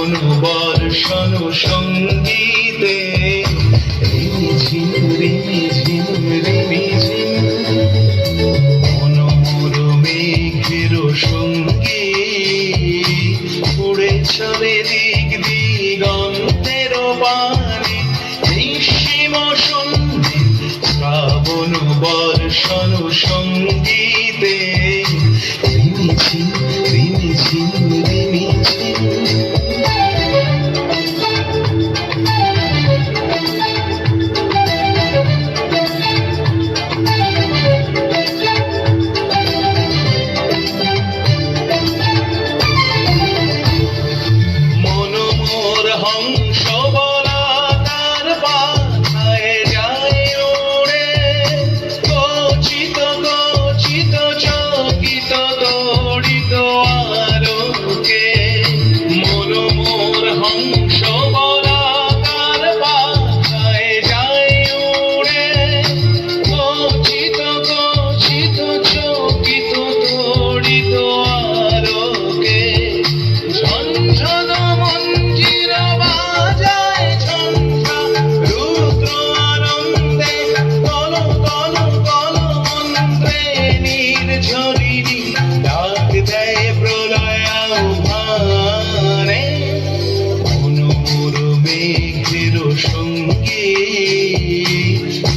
অনুবর্ষণ সঙ্গীতে। রিমিঝিম রিমিঝিম সঙ্গী উড়ে চলে দিই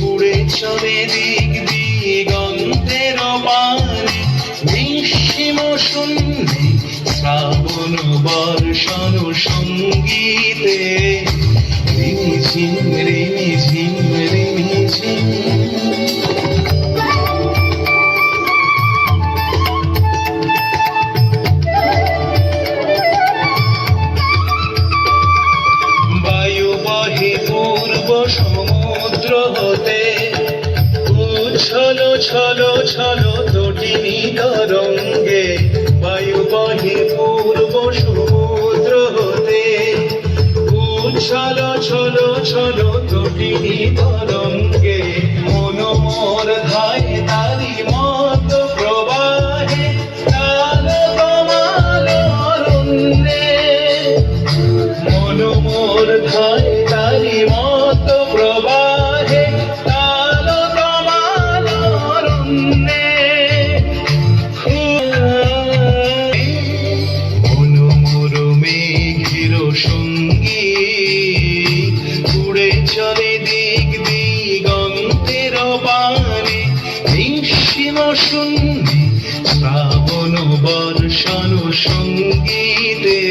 উড়ে চলে দিক দিগন্তের পানে। নিঃসীম শূন্যে শ্রাবণ বর্ষণ সঙ্গীতে। ঝিমরে ছলো ছলো তটিনী তরঙ্গে বায়ু বহে পূর্ব সমুদ্র হতে। উচ্ছল ছলো ছলো তটিনী তরঙ্গে অনুবর্ষণ সঙ্গীতে